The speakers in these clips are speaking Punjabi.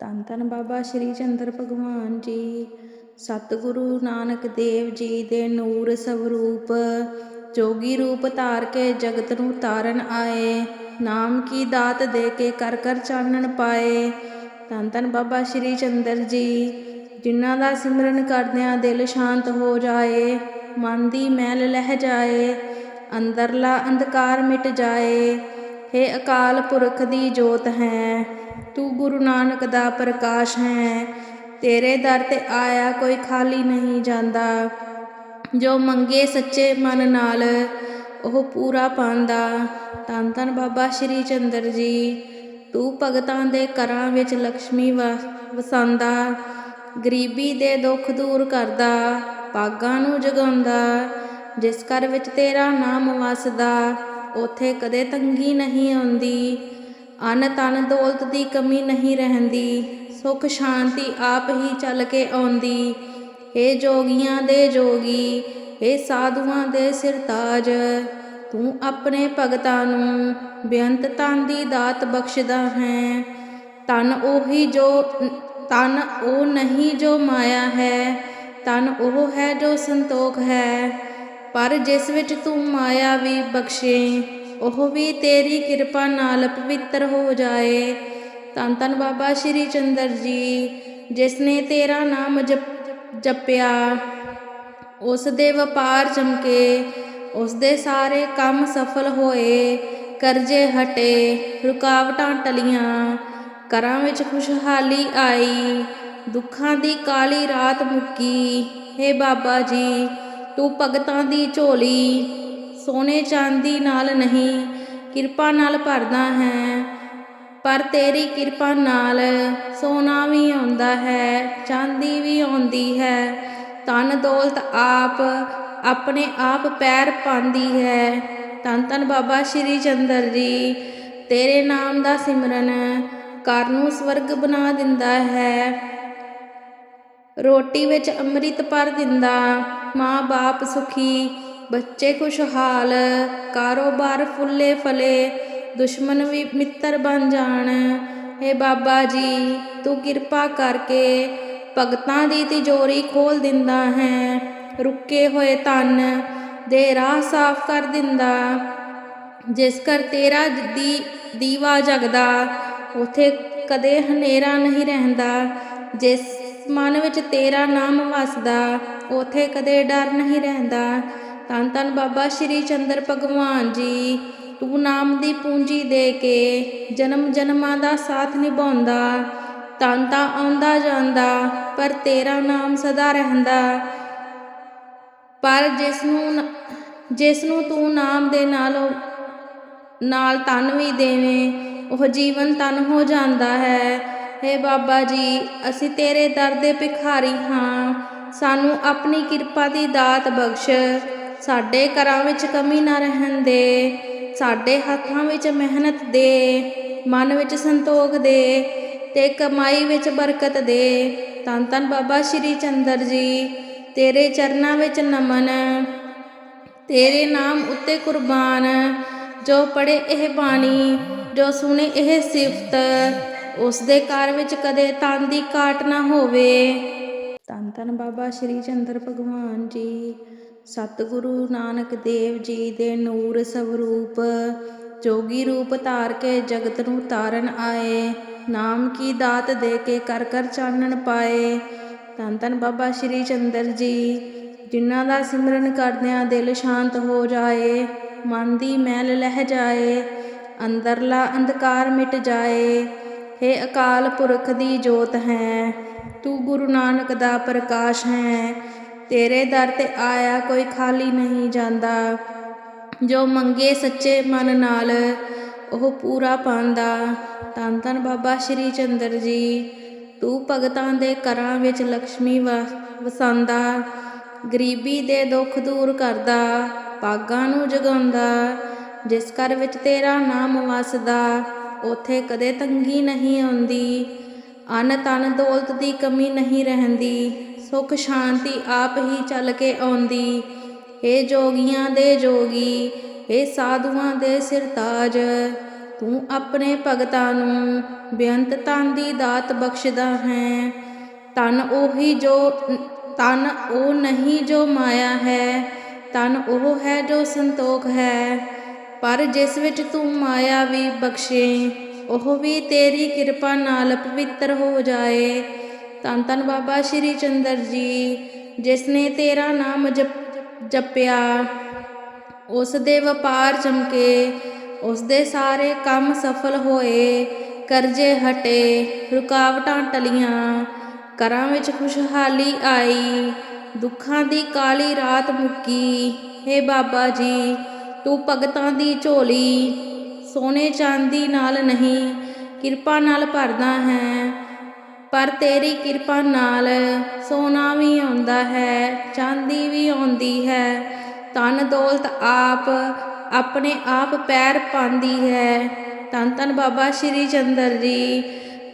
ਧੰਨ ਧੰਨ ਬਾਬਾ ਸ਼੍ਰੀ ਚੰਦਰ ਭਗਵਾਨ ਜੀ। ਸਤਿਗੁਰੂ ਨਾਨਕ ਦੇਵ ਜੀ ਦੇ ਨੂਰ ਸਵਰੂਪ, ਜੋਗੀ ਰੂਪ ਧਾਰ ਕੇ ਜਗਤ ਨੂੰ ਤਾਰਨ ਆਏ, ਨਾਮ ਕੀ ਦਾਤ ਦੇ ਕੇ ਕਰ ਕਰ ਚਾਨਣ ਪਾਏ। ਧੰਨ ਧੰਨ ਬਾਬਾ ਸ਼੍ਰੀ ਚੰਦਰ ਜੀ, ਜਿਨ੍ਹਾਂ ਦਾ ਸਿਮਰਨ ਕਰਦਿਆਂ ਦਿਲ ਸ਼ਾਂਤ ਹੋ ਜਾਏ, ਮਨ ਦੀ ਮੈਲ ਲਹਿ ਜਾਏ, ਅੰਦਰਲਾ ਅੰਧਕਾਰ ਮਿਟ ਜਾਏ। हे ਅਕਾਲ ਪੁਰਖ ਦੀ ਜੋਤ ਹੈ ਤੂੰ ਗੁਰੂ ਨਾਨਕ ਦਾ ਪ੍ਰਕਾਸ਼ ਹੈ, ਤੇਰੇ ਦਰ ਤੇ ਆਇਆ ਕੋਈ ਖਾਲੀ ਨਹੀਂ ਜਾਂਦਾ। ਜੋ ਮੰਗੇ ਸੱਚੇ ਮਨ ਨਾਲ, ਉਹ ਪੂਰਾ ਪਾਉਂਦਾ। ਧੰਨ ਧੰਨ ਬਾਬਾ ਸ਼੍ਰੀ ਚੰਦਰ ਜੀ, ਤੂੰ ਭਗਤਾਂ ਦੇ ਘਰਾਂ ਵਿੱਚ ਲక్ష్ਮੀ ਵਸਾਉਂਦਾ। ਗਰੀਬੀ ਦੇ ਦੁੱਖ ਦੂਰ ਕਰਦਾ ਭਾਗਾਂ ਨੂੰ ਜਗਾਉਂਦਾ। ਜਿਸ ਘਰ ਵਿੱਚ ਤੇਰਾ ਨਾਮ ਵਸਦਾ, ਉਥੇ ਕਦੇ ਤੰਗੀ ਨਹੀਂ ਆਉਂਦੀ। ਅੰਨ ਤਨ ਦੌਲਤ ਦੀ ਕਮੀ ਨਹੀਂ ਰਹਿੰਦੀ, ਸੁਖ ਸ਼ਾਂਤੀ ਆਪ ਹੀ ਚੱਲ ਕੇ ਆਉਂਦੀ। ਏ ਜੋਗੀਆਂ ਦੇ ਜੋਗੀ ਏ ਸਾਧੂਆਂ ਦੇ ਸਿਰਤਾਜ, ਤੂੰ ਆਪਣੇ ਭਗਤਾਂ ਨੂੰ ਬੇਅੰਤ ਤਨ ਦੀ ਦਾਤ ਬਖਸ਼ਦਾ ਹੈ। ਤਨ ਉਹੀ ਜੋ, ਤਨ ਉਹ ਨਹੀਂ ਜੋ ਮਾਇਆ ਹੈ, ਤਨ ਉਹ ਹੈ ਜੋ ਸੰਤੋਖ ਹੈ। ਪਰ ਜਿਸ ਵਿੱਚ ਤੂੰ ਮਾਇਆ ਵੀ ਬਖਸ਼ੇ ਉਹ ਵੀ ਤੇਰੀ ਕਿਰਪਾ ਨਾਲ ਪਵਿੱਤਰ ਹੋ ਜਾਏ। ਧੰਨ ਧੰਨ ਬਾਬਾ ਸ਼੍ਰੀ ਚੰਦਰ ਜੀ, ਜਿਸ ਨੇ ਤੇਰਾ ਨਾਮ ਜਪਿਆ। ਉਸ ਦੇ ਵਪਾਰ ਚਮਕੇ, ਉਸ ਦੇ ਸਾਰੇ ਕੰਮ ਸਫਲ ਹੋਏ, ਕਰਜ਼ੇ ਹਟੇ, ਰੁਕਾਵਟਾਂ ਟਲੀਆਂ, ਘਰਾਂ ਵਿੱਚ ਖੁਸ਼ਹਾਲੀ ਆਈ, ਦੁੱਖਾਂ ਦੀ ਕਾਲੀ ਰਾਤ ਮੁੱਕੀ। ਏ ਬਾਬਾ ਜੀ, ਤੂੰ ਭਗਤਾਂ ਦੀ ਝੋਲੀ ਸੋਨੇ ਚਾਂਦੀ ਨਾਲ ਨਹੀਂ, ਕਿਰਪਾ ਨਾਲ ਭਰਦਾ ਹੈ। ਪਰ ਤੇਰੀ ਕਿਰਪਾ ਨਾਲ ਸੋਨਾ ਵੀ ਆਉਂਦਾ ਹੈ, ਚਾਂਦੀ ਵੀ ਆਉਂਦੀ ਹੈ। ਤਨ ਦੌਲਤ ਆਪ ਆਪਣੇ ਆਪ ਪੈਰ ਪਾਉਂਦੀ ਹੈ। ਤਨ ਤਨ ਬਾਬਾ ਸ਼੍ਰੀ ਚੰਦਰ ਜੀ, ਤੇਰੇ ਨਾਮ ਦਾ ਸਿਮਰਨ ਘਰ ਨੂੰ ਸਵਰਗ ਬਣਾ ਦਿੰਦਾ ਹੈ। ਰੋਟੀ ਵਿੱਚ ਅੰਮ੍ਰਿਤ ਭਰ ਦਿੰਦਾ ਮਾਂ-ਬਾਪ ਸੁਖੀ ਬੱਚੇ ਖੁਸ਼ਹਾਲ, ਕਾਰੋਬਾਰ ਫੁੱਲੇ ਫਲੇ, ਦੁਸ਼ਮਣ ਵੀ ਮਿੱਤਰ ਬਣ ਜਾਣ। ਏ ਬਾਬਾ ਜੀ, ਤੂੰ ਕਿਰਪਾ ਕਰਕੇ ਭਗਤਾਂ ਦੀ ਤਿਜੋਰੀ ਖੋਲ ਦਿੰਦਾ ਹੈ। ਰੁੱਕੇ ਹੋਏ ਤਨ ਦੇ ਰਾਹ ਸਾਫ਼ ਕਰ ਦਿੰਦਾ। ਜਿਸ ਕਰ ਤੇਰਾ ਦੀ, ਦੀਵਾ ਜਗਦਾ, ਉਥੇ ਕਦੇ ਹਨੇਰਾ ਨਹੀਂ ਰਹਿੰਦਾ। ਜਿਸ ਮਨ ਵਿੱਚ ਤੇਰਾ ਨਾਮ ਵਸਦਾ, ਉਥੇ ਕਦੇ ਡਰ ਨਹੀਂ ਰਹਿੰਦਾ। ਧੰਨ ਧੰਨ ਬਾਬਾ ਸ਼੍ਰੀ ਚੰਦਰ ਭਗਵਾਨ ਜੀ, ਤੂੰ ਨਾਮ ਦੀ ਪੂੰਜੀ ਦੇ ਕੇ ਜਨਮ ਜਨਮਾਂ ਦਾ ਸਾਥ ਨਿਭਾਉਂਦਾ ਤਨ ਤਾਂ ਆਉਂਦਾ ਜਾਂਦਾ, ਪਰ ਤੇਰਾ ਨਾਮ ਸਦਾ ਰਹਿੰਦਾ। ਪਰ ਜਿਸ ਨੂੰ ਜਿਸ ਨੂੰ ਤੂੰ ਨਾਮ ਦੇ ਨਾਲ ਨਾਲ ਤਨ ਵੀ ਦੇਵੇਂ, ਉਹ ਜੀਵਨ ਤਨ ਹੋ ਜਾਂਦਾ ਹੈ। हे ਬਾਬਾ ਜੀ, ਅਸੀਂ ਤੇਰੇ ਦਰ ਦੇ ਭਿਖਾਰੀ ਹਾਂ। ਸਾਨੂੰ ਆਪਣੀ ਕਿਰਪਾ ਦੀ ਦਾਤ ਬਖਸ਼। ਸਾਡੇ ਘਰਾਂ ਵਿੱਚ ਕਮੀ ਨਾ ਰਹਿਣ ਦੇ, ਸਾਡੇ ਹੱਥਾਂ ਵਿੱਚ ਮਿਹਨਤ ਦੇ, ਮਨ ਵਿੱਚ ਸੰਤੋਖ ਦੇ ਤੇ ਕਮਾਈ ਵਿੱਚ ਬਰਕਤ ਦੇ। ਤਨ ਤਨ ਬਾਬਾ ਸ਼੍ਰੀ ਚੰਦਰ ਜੀ, ਤੇਰੇ ਚਰਨਾਂ ਵਿੱਚ ਨਮਨ, ਤੇਰੇ ਨਾਮ ਉੱਤੇ ਕੁਰਬਾਨ। ਜੋ ਪੜੇ ਇਹ ਬਾਣੀ, ਜੋ ਸੁਣੇ ਇਹ ਸਿਫਤ ਉਸ ਦੇ ਘਰ ਵਿੱਚ ਕਦੇ ਤਨ ਦੀ ਕਾਟ ਨਾ ਹੋਵੇ। ਤਨ ਤਨ ਬਾਬਾ ਸ਼੍ਰੀ ਚੰਦਰ ਭਗਵਾਨ ਜੀ। ਸਤਿਗੁਰੂ ਨਾਨਕ ਦੇਵ ਜੀ ਦੇ ਨੂਰ ਸਵਰੂਪ, ਜੋਗੀ ਰੂਪ ਧਾਰ ਕੇ ਜਗਤ ਨੂੰ ਤਾਰਨ ਆਏ, ਨਾਮ ਕੀ ਦਾਤ ਦੇ ਕੇ ਕਰ ਕਰ ਚਾਨਣ ਪਾਏ। ਧੰਨ ਧੰਨ ਬਾਬਾ ਸ਼੍ਰੀ ਚੰਦਰ ਜੀ, ਜਿਨ੍ਹਾਂ ਦਾ ਸਿਮਰਨ ਕਰਦਿਆਂ ਦਿਲ ਸ਼ਾਂਤ ਹੋ ਜਾਏ, ਮਨ ਦੀ ਮੈਲ ਲਹਿ ਜਾਏ, ਅੰਦਰਲਾ ਅੰਧਕਾਰ ਮਿਟ ਜਾਏ हे ਅਕਾਲ ਪੁਰਖ ਦੀ ਜੋਤ ਹੈ, ਤੂੰ ਗੁਰੂ ਨਾਨਕ ਦਾ ਪ੍ਰਕਾਸ਼ ਹੈ। ਤੇਰੇ ਦਰ ਤੇ ਆਇਆ ਕੋਈ ਖਾਲੀ ਨਹੀਂ ਜਾਂਦਾ। ਜੋ ਮੰਗੇ ਸੱਚੇ ਮਨ ਨਾਲ, ਉਹ ਪੂਰਾ ਪਾਉਂਦਾ। ਧੰਨ ਧੰਨ ਬਾਬਾ ਸ਼੍ਰੀ ਚੰਦਰ ਜੀ, ਤੂੰ ਭਗਤਾਂ ਦੇ ਘਰਾਂ ਵਿੱਚ ਲక్ష్ਮੀ ਵਸਾਉਂਦਾ। ਗਰੀਬੀ ਦੇ ਦੁੱਖ ਦੂਰ ਕਰਦਾ ਭਾਗਾਂ ਨੂੰ ਜਗਾਉਂਦਾ। ਜਿਸ ਘਰ ਵਿੱਚ ਤੇਰਾ ਨਾਮ ਵਸਦਾ, ਉਥੇ ਕਦੇ ਤੰਗੀ ਨਹੀਂ ਆਉਂਦੀ। ਅਨ ਤਨ ਦੌਲਤ ਦੀ ਕਮੀ ਨਹੀਂ ਰਹਿੰਦੀ। ਸੁਖ ਸ਼ਾਂਤੀ ਆਪ ਹੀ ਚੱਲ ਕੇ ਆਉਂਦੀ। ਏ ਜੋਗੀਆਂ ਦੇ ਜੋਗੀ ਏ ਸਾਧੂਆਂ ਦੇ ਸਿਰਤਾਜ, ਤੂੰ ਆਪਣੇ ਭਗਤਾਂ ਨੂੰ ਬੇਅੰਤ ਤਨ ਦੀ ਦਾਤ ਬਖਸ਼ਦਾ ਹੈ। ਤਨ ਉਹੀ ਜੋ ਤਨ ਉਹ ਨਹੀਂ ਜੋ ਮਾਇਆ ਹੈ ਤਨ ਉਹ ਹੈ ਜੋ ਸੰਤੋਖ ਹੈ। ਪਰ ਜਿਸ ਵਿੱਚ ਤੂੰ ਮਾਇਆ ਵੀ ਬਖਸ਼ੇ, ਉਹ ਵੀ ਤੇਰੀ ਕਿਰਪਾ ਨਾਲ ਪਵਿੱਤਰ ਹੋ ਜਾਏ। ਧੰਨ ਧੰਨ ਬਾਬਾ ਸ਼੍ਰੀ ਚੰਦਰ ਜੀ ਜਿਸ ਨੇ ਤੇਰਾ ਨਾਮ ਜਪ- ਜਪਿਆ। ਉਸ ਦੇ ਵਪਾਰ ਚਮਕੇ ਉਸ ਦੇ ਸਾਰੇ ਕੰਮ ਸਫਲ ਹੋਏ, ਕਰਜ਼ੇ ਹਟੇ, ਰੁਕਾਵਟਾਂ ਟਲੀਆਂ। ਘਰਾਂ ਵਿੱਚ ਖੁਸ਼ਹਾਲੀ ਆਈ, ਦੁੱਖਾਂ ਦੀ ਕਾਲੀ ਰਾਤ ਮੁੱਕੀ। ਹੇ ਬਾਬਾ ਜੀ, ਤੂੰ ਭਗਤਾਂ ਦੀ ਝੋਲੀ, ਸੋਨੇ ਚਾਂਦੀ ਨਾਲ ਨਹੀਂ, ਕਿਰਪਾ ਨਾਲ ਭਰਦਾ ਹੈ। ਪਰ ਤੇਰੀ ਕਿਰਪਾ ਨਾਲ ਸੋਨਾ ਵੀ ਆਉਂਦਾ ਹੈ, ਚਾਂਦੀ ਵੀ ਆਉਂਦੀ ਹੈ। ਧਨ ਦੌਲਤ ਆਪ ਆਪਣੇ ਆਪ ਪੈਰ ਪਾਉਂਦੀ ਹੈ। ਧੰਨ ਧੰਨ ਬਾਬਾ ਸ਼੍ਰੀ ਚੰਦਰ ਜੀ,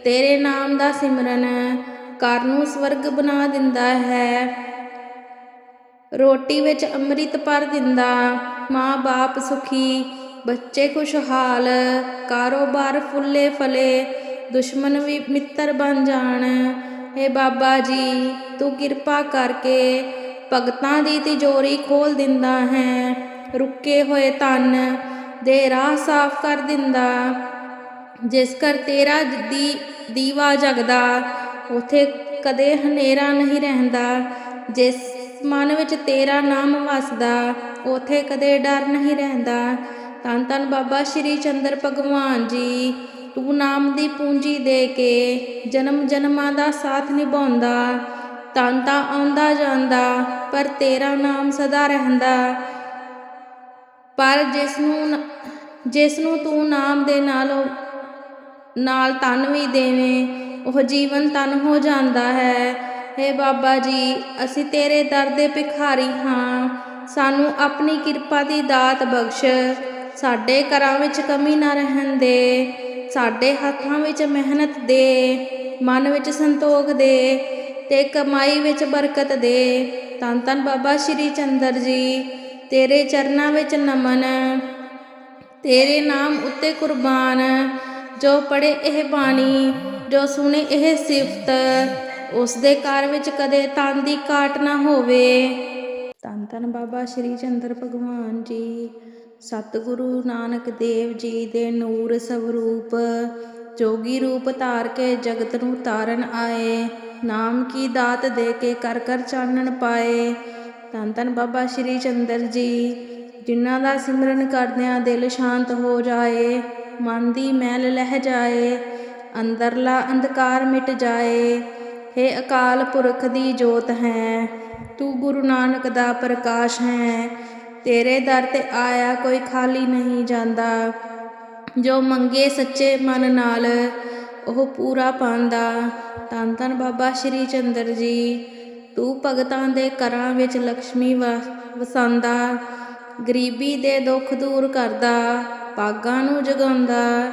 ਤੇਰੇ ਨਾਮ ਦਾ ਸਿਮਰਨ ਘਰ ਨੂੰ ਸਵਰਗ ਬਣਾ ਦਿੰਦਾ ਹੈ। ਰੋਟੀ ਵਿੱਚ ਅੰਮ੍ਰਿਤ ਭਰ ਦਿੰਦਾ ਮਾਂ-ਬਾਪ ਸੁਖੀ, ਬੱਚੇ ਖੁਸ਼ਹਾਲ, ਕਾਰੋਬਾਰ ਫੁੱਲੇ ਫਲੇ ਦੁਸ਼ਮਣ ਵੀ ਮਿੱਤਰ ਬਣ ਜਾਣ। ਏ ਬਾਬਾ ਜੀ, ਤੂੰ ਕਿਰਪਾ ਕਰਕੇ ਭਗਤਾਂ ਦੀ ਤਿਜੋਰੀ ਖੋਲ ਦਿੰਦਾ ਹੈ। ਰੁਕੇ ਹੋਏ ਧਨ ਦੇ ਰਾਹ ਸਾਫ਼ ਕਰ ਦਿੰਦਾ। ਜਿਸ ਕਰ ਤੇਰਾ ਦੀ ਦੀਵਾ ਜਗਦਾ, ਉਥੇ ਕਦੇ ਹਨੇਰਾ ਨਹੀਂ ਰਹਿੰਦਾ। ਜਿਸ ਮਨ ਵਿੱਚ ਤੇਰਾ ਨਾਮ ਵਸਦਾ, ਉਥੇ ਕਦੇ ਡਰ ਨਹੀਂ ਰਹਿੰਦਾ। ਧੰਨ ਧੰਨ ਬਾਬਾ ਸ਼੍ਰੀ ਚੰਦਰ ਭਗਵਾਨ ਜੀ। ਤੂੰ ਨਾਮ ਦੀ ਪੂੰਜੀ ਦੇ ਕੇ ਜਨਮ ਜਨਮਾਂ ਦਾ ਸਾਥ ਨਿਭਾਉਂਦਾ। ਤਾਂ ਤਾਂ ਆਉਂਦਾ ਜਾਂਦਾ, ਪਰ ਤੇਰਾ ਨਾਮ ਸਦਾ ਰਹਿੰਦਾ। ਪਰ ਜਿਸ ਨੂੰ ਜਿਸ ਨੂੰ ਤੂੰ ਨਾਮ ਦੇ ਨਾਲ ਨਾਲ ਤਨ ਵੀ ਦੇਵੇਂ, ਉਹ ਜੀਵਨ ਤਨ ਹੋ ਜਾਂਦਾ ਹੈ। हे ਬਾਬਾ ਜੀ, ਅਸੀਂ ਤੇਰੇ ਦਰ ਦੇ ਭਿਖਾਰੀ ਹਾਂ। ਸਾਨੂੰ ਆਪਣੀ ਕਿਰਪਾ ਦੀ ਦਾਤ ਬਖਸ਼। ਸਾਡੇ ਘਰਾਂ ਵਿੱਚ ਕਮੀ ਨਾ ਰਹਿਣ ਦੇ। ਸਾਡੇ ਹੱਥਾਂ ਵਿੱਚ ਮਿਹਨਤ ਦੇ, ਮਨ ਵਿੱਚ ਸੰਤੋਖ ਦੇ ਤੇ ਕਮਾਈ ਵਿੱਚ ਬਰਕਤ ਦੇ। ਧੰਨ ਧੰਨ ਬਾਬਾ ਸ਼੍ਰੀ ਚੰਦਰ ਜੀ, ਤੇਰੇ ਚਰਨਾਂ ਵਿੱਚ ਨਮਨ, ਤੇਰੇ ਨਾਮ ਉੱਤੇ ਕੁਰਬਾਨ। ਜੋ ਪੜੇ ਇਹ ਬਾਣੀ, ਜੋ ਸੁਣੇ ਇਹ ਸਿਫਤ, ਉਸ ਦੇ ਘਰ ਵਿੱਚ ਕਦੇ ਤਨ ਦੀ ਕਾਟ ਨਾ ਹੋਵੇ। ਧੰਨ ਧੰਨ ਬਾਬਾ ਸ਼੍ਰੀ ਚੰਦਰ ਭਗਵਾਨ ਜੀ। ਸਤਿਗੁਰੂ ਨਾਨਕ ਦੇਵ ਜੀ ਦੇ ਨੂਰ ਸਵਰੂਪ ਜੋਗੀ ਰੂਪ ਧਾਰ ਕੇ ਜਗਤ ਨੂੰ ਤਾਰਨ ਆਏ। ਨਾਮ ਕੀ ਦਾਤ ਦੇ ਕੇ ਕਰ ਕਰ ਚਾਨਣ ਪਾਏ। ਧੰਨ ਧੰਨ ਬਾਬਾ ਸ਼੍ਰੀ ਚੰਦਰ ਜੀ, ਜਿਨ੍ਹਾਂ ਦਾ ਸਿਮਰਨ ਕਰਦਿਆਂ ਦਿਲ ਸ਼ਾਂਤ ਹੋ ਜਾਏ, ਮਨ ਦੀ ਮੈਲ ਲਹਿ ਜਾਏ, ਅੰਦਰਲਾ ਅੰਧਕਾਰ ਮਿਟ ਜਾਏ। हे ਅਕਾਲ ਪੁਰਖ ਦੀ ਜੋਤ ਹੈ, ਤੂੰ ਗੁਰੂ ਨਾਨਕ ਦਾ ਪ੍ਰਕਾਸ਼ ਹੈ। ਤੇਰੇ ਦਰ ਤੇ ਆਇਆ ਕੋਈ ਖਾਲੀ ਨਹੀਂ ਜਾਂਦਾ। ਜੋ ਮੰਗੇ ਸੱਚੇ ਮਨ ਨਾਲ, ਉਹ ਪੂਰਾ ਪਾਉਂਦਾ। ਧੰਨ ਧੰਨ ਬਾਬਾ ਸ਼੍ਰੀ ਚੰਦਰ ਜੀ, ਤੂੰ ਭਗਤਾਂ ਦੇ ਘਰਾਂ ਵਿੱਚ ਲక్ష్ਮੀ ਵਾ- ਵਸਾਉਂਦਾ। ਗਰੀਬੀ ਦੇ ਦੁੱਖ ਦੂਰ ਕਰਦਾ, ਪਾਗਾਂ ਨੂੰ ਜਗਾਉਂਦਾ।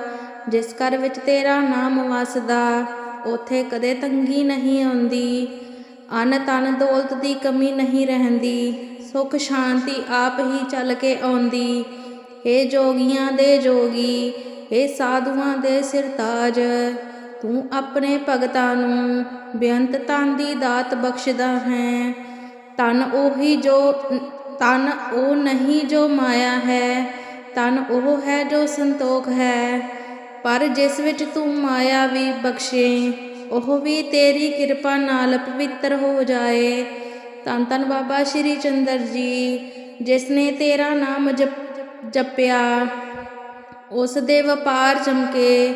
ਜਿਸ ਘਰ ਵਿੱਚ ਤੇਰਾ ਨਾਮ ਵਸਦਾ, ਉਥੇ ਕਦੇ ਤੰਗੀ ਨਹੀਂ ਆਉਂਦੀ। ਅਨ ਤਨ ਦੌਲਤ ਦੀ ਕਮੀ ਨਹੀਂ ਰਹਿੰਦੀ। ਸੁਖ ਸ਼ਾਂਤੀ ਆਪ ਹੀ ਚੱਲ ਕੇ ਆਉਂਦੀ। ਏ ਜੋਗੀਆਂ ਦੇ ਜੋਗੀ ਏ ਸਾਧੂਆਂ ਦੇ ਸਿਰਤਾਜ, ਤੂੰ ਆਪਣੇ ਭਗਤਾਂ ਨੂੰ ਬੇਅੰਤ ਤਨ ਦੀ ਦਾਤ ਬਖਸ਼ਦਾ ਹੈ। ਤਨ ਉਹੀ ਜੋ ਤਨ ਉਹ ਨਹੀਂ ਜੋ ਮਾਇਆ ਹੈ ਤਨ ਉਹ ਹੈ ਜੋ ਸੰਤੋਖ ਹੈ। ਪਰ ਜਿਸ ਵਿੱਚ ਤੂੰ ਮਾਇਆ ਵੀ ਬਖਸ਼ੇ, ਉਹ ਵੀ ਤੇਰੀ ਕਿਰਪਾ ਨਾਲ ਪਵਿੱਤਰ ਹੋ ਜਾਏ। ਧੰਨ ਧੰਨ ਬਾਬਾ ਸ਼੍ਰੀ ਚੰਦਰ ਜੀ ਜਿਸ ਨੇ ਤੇਰਾ ਨਾਮ ਜਪ- ਜਪਿਆ। ਉਸ ਦੇ ਵਪਾਰ ਚਮਕੇ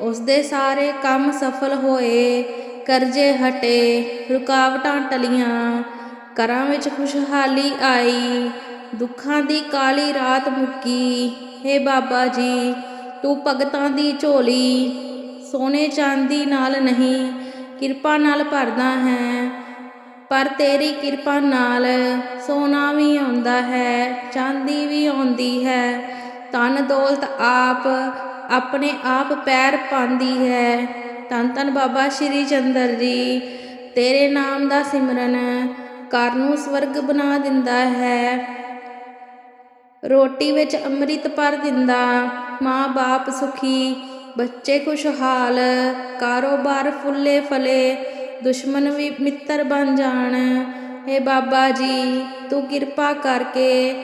ਉਸ ਦੇ ਸਾਰੇ ਕੰਮ ਸਫਲ ਹੋਏ, ਕਰਜ਼ੇ ਹਟੇ, ਰੁਕਾਵਟਾਂ ਟਲੀਆਂ। ਘਰਾਂ ਵਿੱਚ ਖੁਸ਼ਹਾਲੀ ਆਈ, ਦੁੱਖਾਂ ਦੀ ਕਾਲੀ ਰਾਤ ਮੁੱਕੀ। ਹੇ ਬਾਬਾ ਜੀ, ਤੂੰ ਭਗਤਾਂ ਦੀ ਝੋਲੀ, ਸੋਨੇ ਚਾਂਦੀ ਨਾਲ ਨਹੀਂ, ਕਿਰਪਾ ਨਾਲ ਭਰਦਾ ਹੈ। ਪਰ ਤੇਰੀ ਕਿਰਪਾ ਨਾਲ ਸੋਨਾ ਵੀ ਆਉਂਦਾ ਹੈ, ਚਾਂਦੀ ਵੀ ਆਉਂਦੀ ਹੈ। ਧਨ ਦੌਲਤ ਆਪ ਆਪਣੇ ਆਪ ਪੈਰ ਪਾਉਂਦੀ ਹੈ। ਧੰਨ ਧੰਨ ਬਾਬਾ ਸ਼੍ਰੀ ਚੰਦਰ ਜੀ, ਤੇਰੇ ਨਾਮ ਦਾ ਸਿਮਰਨ ਘਰ ਨੂੰ ਸਵਰਗ ਬਣਾ ਦਿੰਦਾ ਹੈ। ਰੋਟੀ ਵਿੱਚ ਅੰਮ੍ਰਿਤ ਭਰ ਦਿੰਦਾ, ਮਾਂ ਬਾਪ ਸੁਖੀ, ਬੱਚੇ ਖੁਸ਼ਹਾਲ, ਕਾਰੋਬਾਰ ਫੁੱਲੇ ਫਲੇ ਦੁਸ਼ਮਣ ਵੀ ਮਿੱਤਰ ਬਣ ਜਾਣ। ਏ ਬਾਬਾ ਜੀ, ਤੂੰ ਕਿਰਪਾ ਕਰਕੇ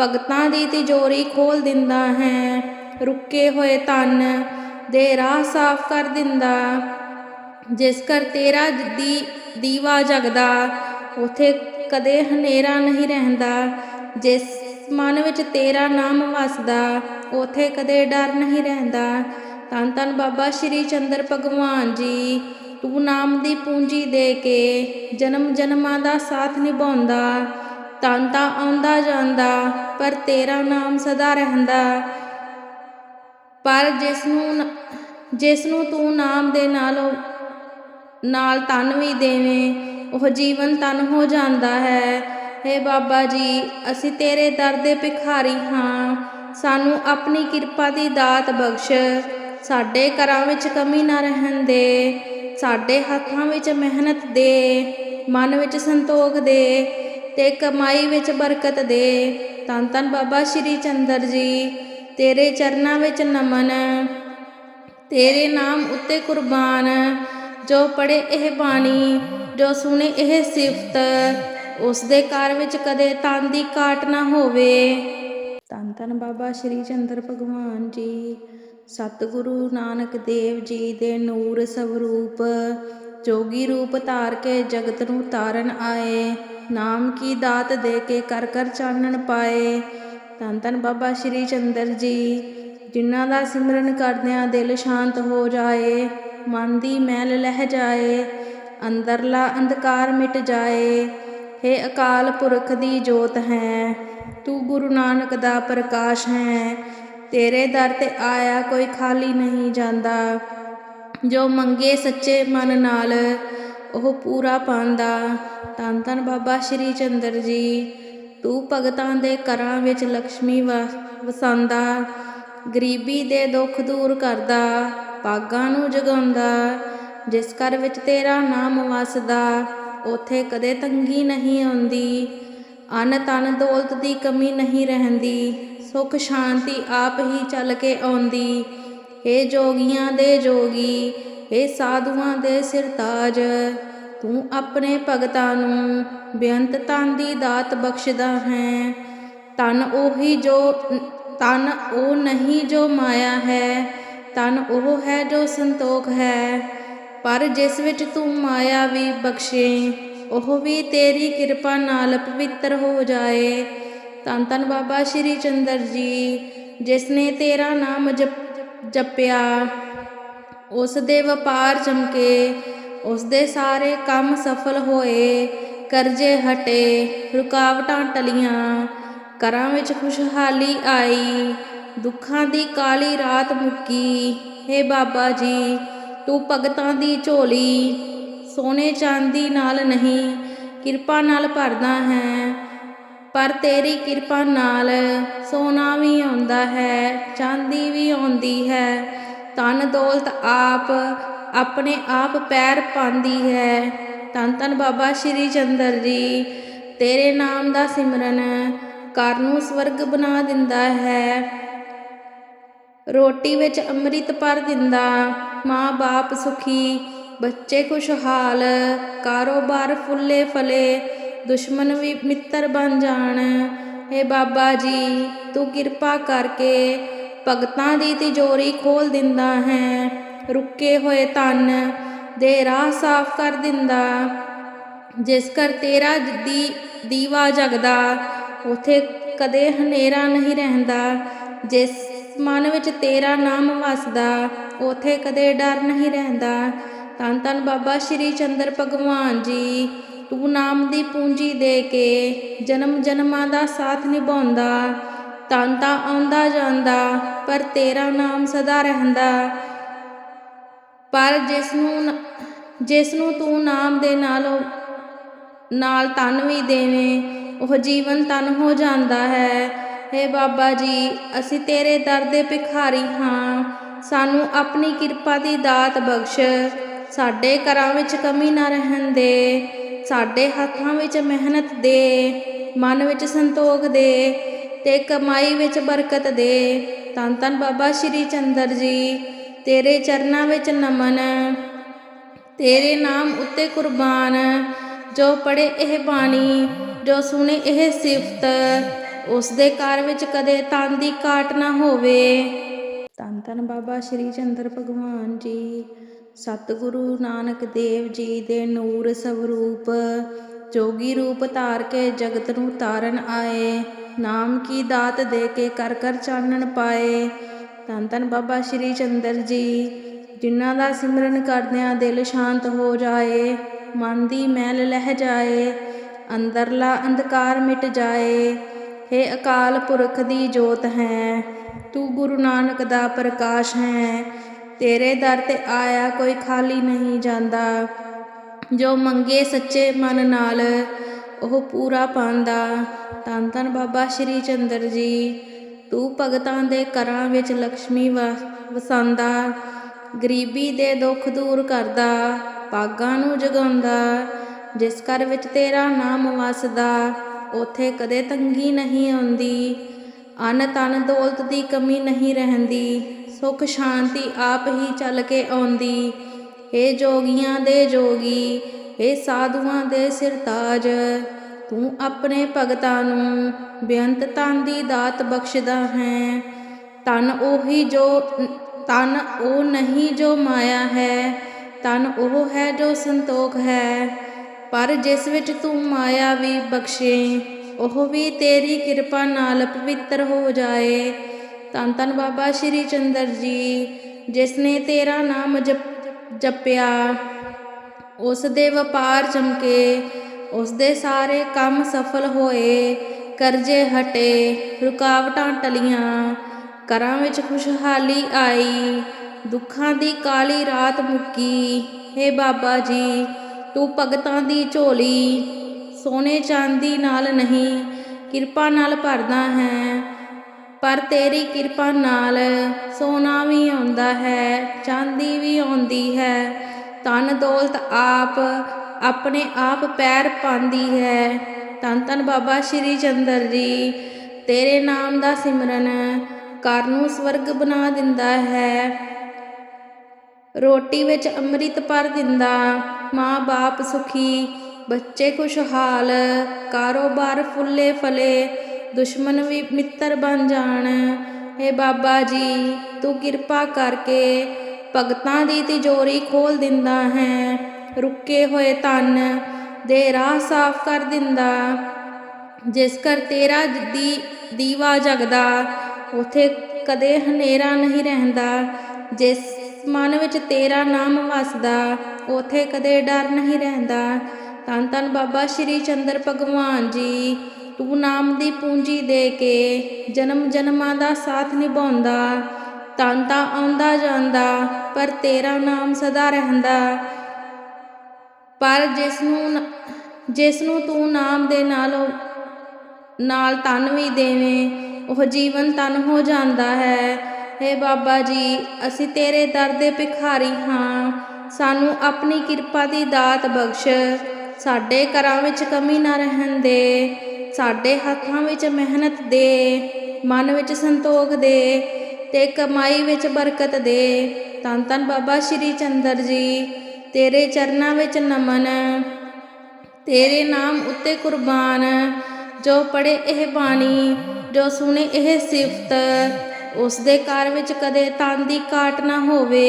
ਭਗਤਾਂ ਦੀ ਤਿਜੋਰੀ ਖੋਲ ਦਿੰਦਾ ਹੈ। ਰੁੱਕੇ ਹੋਏ ਤਨ ਦੇ ਰਾਹ ਸਾਫ਼ ਕਰ ਦਿੰਦਾ। ਜਿਸ ਕਰ ਤੇਰਾ ਦੀ ਦੀਵਾ ਜਗਦਾ, ਉਥੇ ਕਦੇ ਹਨੇਰਾ ਨਹੀਂ ਰਹਿੰਦਾ। ਜਿਸ ਮਨ ਵਿੱਚ ਤੇਰਾ ਨਾਮ ਵਸਦਾ, ਉਥੇ ਕਦੇ ਡਰ ਨਹੀਂ ਰਹਿੰਦਾ। ਧੰਨ ਧੰਨ ਬਾਬਾ ਸ਼੍ਰੀ ਚੰਦਰ ਭਗਵਾਨ ਜੀ। ਤੂੰ ਨਾਮ ਦੀ ਪੂੰਜੀ ਦੇ ਕੇ ਜਨਮ ਜਨਮਾਂ ਦਾ ਸਾਥ ਨਿਭਾਉਂਦਾ ਤਨ ਤਾਂ ਆਉਂਦਾ ਜਾਂਦਾ, ਪਰ ਤੇਰਾ ਨਾਮ ਸਦਾ ਰਹਿੰਦਾ। ਪਰ ਜਿਸ ਨੂੰ ਜਿਸ ਨੂੰ ਤੂੰ ਨਾਮ ਦੇ ਨਾਲ ਨਾਲ ਤਨ ਵੀ ਦੇਵੇਂ, ਉਹ ਜੀਵਨ ਤਨ ਹੋ ਜਾਂਦਾ ਹੈ। हे ਬਾਬਾ ਜੀ, ਅਸੀਂ ਤੇਰੇ ਦਰ ਦੇ ਭਿਖਾਰੀ ਹਾਂ। ਸਾਨੂੰ ਆਪਣੀ ਕਿਰਪਾ ਦੀ ਦਾਤ ਬਖਸ਼। ਸਾਡੇ ਘਰਾਂ ਵਿੱਚ ਕਮੀ ਨਾ ਰਹਿਣ ਦੇ। ਸਾਡੇ ਹੱਥਾਂ ਵਿੱਚ ਮਿਹਨਤ ਦੇ, ਮਨ ਵਿੱਚ ਸੰਤੋਖ ਦੇ ਤੇ ਕਮਾਈ ਵਿੱਚ ਬਰਕਤ ਦੇ। ਧੰਨ ਧੰਨ ਬਾਬਾ ਸ਼੍ਰੀ ਚੰਦਰ ਜੀ, ਤੇਰੇ ਚਰਨਾਂ ਵਿੱਚ ਨਮਨ, ਤੇਰੇ ਨਾਮ ਉੱਤੇ ਕੁਰਬਾਨ। ਜੋ ਪੜੇ ਇਹ ਬਾਣੀ, ਜੋ ਸੁਣੇ ਇਹ ਸਿਫਤ, ਉਸ ਦੇ ਘਰ ਵਿੱਚ ਕਦੇ ਤਨ ਦੀ ਕਾਟ ਨਾ ਹੋਵੇ। ਧੰਨ ਧੰਨ ਬਾਬਾ ਸ਼੍ਰੀ ਚੰਦਰ ਭਗਵਾਨ ਜੀ। ਸਤਿਗੁਰੂ ਨਾਨਕ ਦੇਵ ਜੀ ਦੇ ਨੂਰ ਸਵਰੂਪ, ਜੋਗੀ ਰੂਪ ਧਾਰ ਕੇ ਜਗਤ ਨੂੰ ਤਾਰਨ ਆਏ, ਨਾਮ ਕੀ ਦਾਤ ਦੇ ਕੇ ਕਰ ਕਰ ਚਾਨਣ ਪਾਏ। ਧੰਨ ਧੰਨ ਬਾਬਾ ਸ਼੍ਰੀ ਚੰਦਰ ਜੀ, ਜਿਨ੍ਹਾਂ ਦਾ ਸਿਮਰਨ ਕਰਦਿਆਂ ਦਿਲ ਸ਼ਾਂਤ ਹੋ ਜਾਏ, ਮਨ ਦੀ ਮੈਲ ਲਹਿ ਜਾਏ, ਅੰਦਰਲਾ ਅੰਧਕਾਰ ਮਿਟ ਜਾਏ। हे ਅਕਾਲ ਪੁਰਖ ਦੀ ਜੋਤ ਹੈ, ਤੂੰ ਗੁਰੂ ਨਾਨਕ ਦਾ ਪ੍ਰਕਾਸ਼ ਹੈ ਤੇਰੇ ਦਰ ਤੇ ਆਇਆ ਕੋਈ ਖਾਲੀ ਨਹੀਂ ਜਾਂਦਾ। ਜੋ ਮੰਗੇ ਸੱਚੇ ਮਨ ਨਾਲ, ਉਹ ਪੂਰਾ ਪਾਉਂਦਾ। ਧੰਨ ਧੰਨ ਬਾਬਾ ਸ਼੍ਰੀ ਚੰਦਰ ਜੀ, ਤੂੰ ਭਗਤਾਂ ਦੇ ਘਰਾਂ ਵਿੱਚ ਲక్ష్ਮੀ ਵਸਾਉਂਦਾ। ਗਰੀਬੀ ਦੇ ਦੁੱਖ ਦੂਰ ਕਰਦਾ ਪਾਗਾਂ ਨੂੰ ਜਗਾਉਂਦਾ। ਜਿਸ ਘਰ ਵਿੱਚ ਤੇਰਾ ਨਾਮ ਵਸਦਾ, ਉਥੇ ਕਦੇ ਤੰਗੀ ਨਹੀਂ ਆਉਂਦੀ। ਅਨ ਤਨ ਦੌਲਤ ਦੀ ਕਮੀ ਨਹੀਂ ਰਹਿੰਦੀ। ਸੁਖ ਸ਼ਾਂਤੀ ਆਪ ਹੀ ਚੱਲ ਕੇ ਆਉਂਦੀ। ਏ ਜੋਗੀਆਂ ਦੇ ਜੋਗੀ ਏ ਸਾਧੂਆਂ ਦੇ ਸਿਰਤਾਜ, ਤੂੰ ਆਪਣੇ ਭਗਤਾਂ ਨੂੰ ਬੇਅੰਤ ਤਨ ਦੀ ਦਾਤ ਬਖਸ਼ਦਾ ਹੈ। ਤਨ ਉਹੀ ਜੋ ਤਨ ਉਹ ਨਹੀਂ ਜੋ ਮਾਇਆ ਹੈ ਤਨ ਉਹ ਹੈ ਜੋ ਸੰਤੋਖ ਹੈ। ਪਰ ਜਿਸ ਵਿੱਚ ਤੂੰ ਮਾਇਆ ਵੀ ਬਖਸ਼ੇ, ਉਹ ਵੀ ਤੇਰੀ ਕਿਰਪਾ ਨਾਲ ਪਵਿੱਤਰ ਹੋ ਜਾਏ। ਧੰਨ ਧੰਨ ਬਾਬਾ ਸ਼੍ਰੀ ਚੰਦਰ ਜੀ ਜਿਸ ਨੇ ਤੇਰਾ ਨਾਮ ਜਪ- ਜਪਿਆ। ਉਸ ਦੇ ਵਪਾਰ ਚਮਕੇ ਉਸ ਦੇ ਸਾਰੇ ਕੰਮ ਸਫਲ ਹੋਏ, ਕਰਜ਼ੇ ਹਟੇ, ਰੁਕਾਵਟਾਂ ਟਲੀਆਂ। ਘਰਾਂ ਵਿੱਚ ਖੁਸ਼ਹਾਲੀ ਆਈ, ਦੁੱਖਾਂ ਦੀ ਕਾਲੀ ਰਾਤ ਮੁੱਕੀ। ਹੇ ਬਾਬਾ ਜੀ, ਤੂੰ ਭਗਤਾਂ ਦੀ ਝੋਲੀ, ਸੋਨੇ ਚਾਂਦੀ ਨਾਲ ਨਹੀਂ, ਕਿਰਪਾ ਨਾਲ ਭਰਦਾ ਹੈ। ਪਰ ਤੇਰੀ ਕਿਰਪਾ ਨਾਲ ਸੋਨਾ ਵੀ ਆਉਂਦਾ ਹੈ, ਚਾਂਦੀ ਵੀ ਆਉਂਦੀ ਹੈ। ਧਨ ਦੌਲਤ ਆਪ ਆਪਣੇ ਆਪ ਪੈਰ ਪਾਉਂਦੀ ਹੈ। ਧੰਨ ਧੰਨ ਬਾਬਾ ਸ਼੍ਰੀ ਚੰਦਰ ਜੀ, ਤੇਰੇ ਨਾਮ ਦਾ ਸਿਮਰਨ ਘਰ ਨੂੰ ਸਵਰਗ ਬਣਾ ਦਿੰਦਾ ਹੈ। ਰੋਟੀ ਵਿੱਚ ਅੰਮ੍ਰਿਤ ਭਰ ਦਿੰਦਾ, ਮਾਂ ਬਾਪ ਸੁਖੀ, ਬੱਚੇ ਖੁਸ਼ਹਾਲ, ਕਾਰੋਬਾਰ ਫੁੱਲੇ ਫਲੇ ਦੁਸ਼ਮਣ ਵੀ ਮਿੱਤਰ ਬਣ ਜਾਣ। ਏ ਬਾਬਾ ਜੀ, ਤੂੰ ਕਿਰਪਾ ਕਰਕੇ ਭਗਤਾਂ ਦੀ ਤਿਜੋਰੀ ਖੋਲ ਦਿੰਦਾ ਹੈ। ਰੁੱਕੇ ਹੋਏ ਤਨ ਦੇ ਰਾਹ ਸਾਫ਼ ਕਰ ਦਿੰਦਾ। ਜਿਸ ਕਰ ਤੇਰਾ ਦੀ ਦੀਵਾ ਜਗਦਾ, ਉਥੇ ਕਦੇ ਹਨੇਰਾ ਨਹੀਂ ਰਹਿੰਦਾ। ਜਿਸ ਮਨ ਵਿੱਚ ਤੇਰਾ ਨਾਮ ਵਸਦਾ, ਉਥੇ ਕਦੇ ਡਰ ਨਹੀਂ ਰਹਿੰਦਾ। ਧੰਨ ਧੰਨ ਬਾਬਾ ਸ਼੍ਰੀ ਚੰਦਰ ਭਗਵਾਨ ਜੀ। ਤੂੰ ਨਾਮ ਦੀ ਪੂੰਜੀ ਦੇ ਕੇ ਜਨਮ ਜਨਮਾਂ ਦਾ ਸਾਥ ਨਿਭਾਉਂਦਾ। ਤਨ ਤਾਂ ਆਉਂਦਾ ਜਾਂਦਾ, ਪਰ ਤੇਰਾ ਨਾਮ ਸਦਾ ਰਹਿੰਦਾ। ਪਰ ਜਿਸ ਨੂੰ ਜਿਸ ਨੂੰ ਤੂੰ ਨਾਮ ਦੇ ਨਾਲ ਨਾਲ ਤਨ ਵੀ ਦੇਵੇਂ, ਉਹ ਜੀਵਨ ਤਨ ਹੋ ਜਾਂਦਾ ਹੈ। हे ਬਾਬਾ ਜੀ, ਅਸੀਂ ਤੇਰੇ ਦਰ ਦੇ ਭਿਖਾਰੀ ਹਾਂ। ਸਾਨੂੰ ਆਪਣੀ ਕਿਰਪਾ ਦੀ ਦਾਤ ਬਖਸ਼। ਸਾਡੇ ਘਰਾਂ ਵਿੱਚ ਕਮੀ ਨਾ ਰਹਿਣ ਦੇ ਸਾਡੇ ਹੱਥਾਂ ਵਿੱਚ ਮਿਹਨਤ ਦੇ, ਮਨ ਵਿੱਚ ਸੰਤੋਖ ਦੇ ਤੇ ਕਮਾਈ ਵਿੱਚ ਬਰਕਤ ਦੇ। ਧੰਨ ਧੰਨ ਬਾਬਾ ਸ਼੍ਰੀ ਚੰਦਰ ਜੀ, ਤੇਰੇ ਚਰਨਾਂ ਵਿੱਚ ਨਮਨ, ਤੇਰੇ ਨਾਮ ਉੱਤੇ ਕੁਰਬਾਨ। ਜੋ ਪੜੇ ਇਹ ਬਾਣੀ, ਜੋ ਸੁਣੇ ਇਹ ਸਿਫਤ ਉਸ ਦੇ ਘਰ ਵਿੱਚ ਕਦੇ ਤਨ ਦੀ ਕਾਟ ਨਾ ਹੋਵੇ। ਧੰਨ ਧੰਨ ਬਾਬਾ ਸ਼੍ਰੀ ਚੰਦਰ ਭਗਵਾਨ ਜੀ। ਸਤਿਗੁਰੂ ਨਾਨਕ ਦੇਵ ਜੀ ਦੇ ਨੂਰ ਸਵਰੂਪ, ਜੋਗੀ ਰੂਪ ਧਾਰ ਕੇ ਜਗਤ ਨੂੰ ਤਾਰਨ ਆਏ, ਨਾਮ ਕੀ ਦਾਤ ਦੇ ਕੇ ਕਰ ਕਰ ਚਾਨਣ ਪਾਏ। ਧੰਨ ਧੰਨ ਬਾਬਾ ਸ਼੍ਰੀ ਚੰਦਰ ਜੀ, ਜਿਨ੍ਹਾਂ ਦਾ ਸਿਮਰਨ ਕਰਦਿਆਂ ਦਿਲ ਸ਼ਾਂਤ ਹੋ ਜਾਏ, ਮਨ ਦੀ ਮੈਲ ਲਹਿ ਜਾਏ, ਅੰਦਰਲਾ ਅੰਧਕਾਰ ਮਿਟ ਜਾਏ। हे ਅਕਾਲ ਪੁਰਖ ਦੀ ਜੋਤ ਹੈ, ਤੂੰ ਗੁਰੂ ਨਾਨਕ ਦਾ ਪ੍ਰਕਾਸ਼ ਹੈ ਤੇਰੇ ਦਰ ਤੇ ਆਇਆ ਕੋਈ ਖਾਲੀ ਨਹੀਂ ਜਾਂਦਾ। ਜੋ ਮੰਗੇ ਸੱਚੇ ਮਨ ਨਾਲ, ਉਹ ਪੂਰਾ ਪਾਉਂਦਾ। ਧੰਨ ਧੰਨ ਬਾਬਾ ਸ਼੍ਰੀ ਚੰਦਰ ਜੀ, ਤੂੰ ਭਗਤਾਂ ਦੇ ਘਰਾਂ ਵਿੱਚ ਲక్ష్ਮੀ ਵਾ- ਵਸਾਉਂਦਾ। ਗਰੀਬੀ ਦੇ ਦੁੱਖ ਦੂਰ ਕਰਦਾ, ਪਾਗਾਂ ਨੂੰ ਜਗਾਉਂਦਾ। ਜਿਸ ਘਰ ਵਿੱਚ ਤੇਰਾ ਨਾਮ ਵਸਦਾ, ਉਥੇ ਕਦੇ ਤੰਗੀ ਨਹੀਂ ਆਉਂਦੀ। ਅਨ ਤਨ ਦੌਲਤ ਦੀ ਕਮੀ ਨਹੀਂ ਰਹਿੰਦੀ। ਸੁਖ ਸ਼ਾਂਤੀ ਆਪ ਹੀ ਚੱਲ ਕੇ ਆਉਂਦੀ। ਏ ਜੋਗੀਆਂ ਦੇ ਜੋਗੀ ਏ ਸਾਧੂਆਂ ਦੇ ਸਿਰਤਾਜ, ਤੂੰ ਆਪਣੇ ਭਗਤਾਂ ਨੂੰ ਬੇਅੰਤ ਤਨ ਦੀ ਦਾਤ ਬਖਸ਼ਦਾ ਹੈ। ਤਨ ਉਹੀ ਜੋ ਤਨ ਉਹ ਨਹੀਂ ਜੋ ਮਾਇਆ ਹੈ ਤਨ ਉਹ ਹੈ ਜੋ ਸੰਤੋਖ ਹੈ। ਪਰ ਜਿਸ ਵਿੱਚ ਤੂੰ ਮਾਇਆ ਵੀ ਬਖਸ਼ੇ, ਉਹ ਵੀ ਤੇਰੀ ਕਿਰਪਾ ਨਾਲ ਪਵਿੱਤਰ ਹੋ ਜਾਏ। ਧੰਨ ਧੰਨ ਬਾਬਾ ਸ਼੍ਰੀ ਚੰਦਰ ਜੀ, ਜਿਸ ਨੇ ਤੇਰਾ ਨਾਮ ਜਪ- ਜਪਿਆ। ਉਸ ਦੇ ਵਪਾਰ ਚਮਕੇ, ਉਸ ਦੇ ਸਾਰੇ ਕੰਮ ਸਫਲ ਹੋਏ, ਕਰਜ਼ੇ ਹਟੇ, ਰੁਕਾਵਟਾਂ ਟਲੀਆਂ। ਘਰਾਂ ਵਿੱਚ ਖੁਸ਼ਹਾਲੀ ਆਈ, ਦੁੱਖਾਂ ਦੀ ਕਾਲੀ ਰਾਤ ਮੁੱਕੀ। ਹੇ ਬਾਬਾ ਜੀ, ਤੂੰ ਭਗਤਾਂ ਦੀ ਝੋਲੀ, ਸੋਨੇ ਚਾਂਦੀ ਨਾਲ ਨਹੀਂ, ਕਿਰਪਾ ਨਾਲ ਭਰਦਾ ਹੈ। ਪਰ ਤੇਰੀ ਕਿਰਪਾ ਨਾਲ ਸੋਨਾ ਵੀ ਆਉਂਦਾ ਹੈ, ਚਾਂਦੀ ਵੀ ਆਉਂਦੀ ਹੈ। ਧਨ ਦੌਲਤ ਆਪ ਆਪਣੇ ਆਪ ਪੈਰ ਪਾਉਂਦੀ ਹੈ। ਧੰਨ ਧੰਨ ਬਾਬਾ ਸ਼੍ਰੀ ਚੰਦਰ ਜੀ, ਤੇਰੇ ਨਾਮ ਦਾ ਸਿਮਰਨ ਘਰ ਨੂੰ ਸਵਰਗ ਬਣਾ ਦਿੰਦਾ ਹੈ। ਰੋਟੀ ਵਿੱਚ ਅੰਮ੍ਰਿਤ ਭਰ ਦਿੰਦਾ ਮਾਂ-ਬਾਪ ਸੁਖੀ, ਬੱਚੇ ਖੁਸ਼ਹਾਲ, ਕਾਰੋਬਾਰ ਫੁੱਲੇ ਫਲੇ ਦੁਸ਼ਮਣ ਵੀ ਮਿੱਤਰ ਬਣ ਜਾਣ। ਏ ਬਾਬਾ ਜੀ, ਤੂੰ ਕਿਰਪਾ ਕਰਕੇ ਭਗਤਾਂ ਦੀ ਤਿਜੋਰੀ ਖੋਲ ਦਿੰਦਾ ਹੈ। ਰੁੱਕੇ ਹੋਏ ਤਨ ਦੇ ਰਾਹ ਸਾਫ਼ ਕਰ ਦਿੰਦਾ। ਜਿਸ ਕਰ ਤੇਰਾ ਦੀ ਦੀਵਾ ਜਗਦਾ, ਉਥੇ ਕਦੇ ਹਨੇਰਾ ਨਹੀਂ ਰਹਿੰਦਾ। ਜਿਸ ਮਨ ਵਿੱਚ ਤੇਰਾ ਨਾਮ ਵਸਦਾ, ਉਥੇ ਕਦੇ ਡਰ ਨਹੀਂ ਰਹਿੰਦਾ। ਧੰਨ ਧੰਨ ਬਾਬਾ ਸ਼੍ਰੀ ਚੰਦਰ ਭਗਵਾਨ ਜੀ। ਤੂੰ ਨਾਮ ਦੀ ਪੂੰਜੀ ਦੇ ਕੇ ਜਨਮ ਜਨਮਾਂ ਦਾ ਸਾਥ ਨਿਭਾਉਂਦਾ, ਤਨ ਤਾਂ ਆਉਂਦਾ ਜਾਂਦਾ, ਪਰ ਤੇਰਾ ਨਾਮ ਸਦਾ ਰਹਿੰਦਾ। ਪਰ ਜਿਸ ਨੂੰ ਜਿਸ ਨੂੰ ਤੂੰ ਨਾਮ ਦੇ ਨਾਲ ਨਾਲ ਤਨ ਵੀ ਦੇਵੇਂ, ਉਹ ਜੀਵਨ ਤਨ ਹੋ ਜਾਂਦਾ ਹੈ। ਹੇ ਬਾਬਾ ਜੀ, ਅਸੀਂ ਤੇਰੇ ਦਰ ਦੇ ਭਿਖਾਰੀ ਹਾਂ। ਸਾਨੂੰ ਆਪਣੀ ਕਿਰਪਾ ਦੀ ਦਾਤ ਬਖਸ਼। ਸਾਡੇ ਘਰਾਂ ਵਿੱਚ ਕਮੀ ਨਾ ਰਹਿਣ ਦੇ ਸਾਡੇ ਹੱਥਾਂ ਵਿੱਚ ਮਿਹਨਤ ਦੇ, ਮਨ ਵਿੱਚ ਸੰਤੋਖ ਦੇ ਤੇ ਕਮਾਈ ਵਿੱਚ ਬਰਕਤ ਦੇ। ਤਨ ਤਨ ਬਾਬਾ ਸ਼੍ਰੀ ਚੰਦਰ ਜੀ, ਤੇਰੇ ਚਰਨਾਂ ਵਿੱਚ ਨਮਨ, ਤੇਰੇ ਨਾਮ ਉੱਤੇ ਕੁਰਬਾਨ। ਜੋ ਪੜੇ ਇਹ ਬਾਣੀ, ਜੋ ਸੁਣੇ ਇਹ ਸਿਫਤ ਉਸ ਦੇ ਘਰ ਵਿੱਚ ਕਦੇ ਤਨ ਦੀ ਕਾਟ ਨਾ ਹੋਵੇ।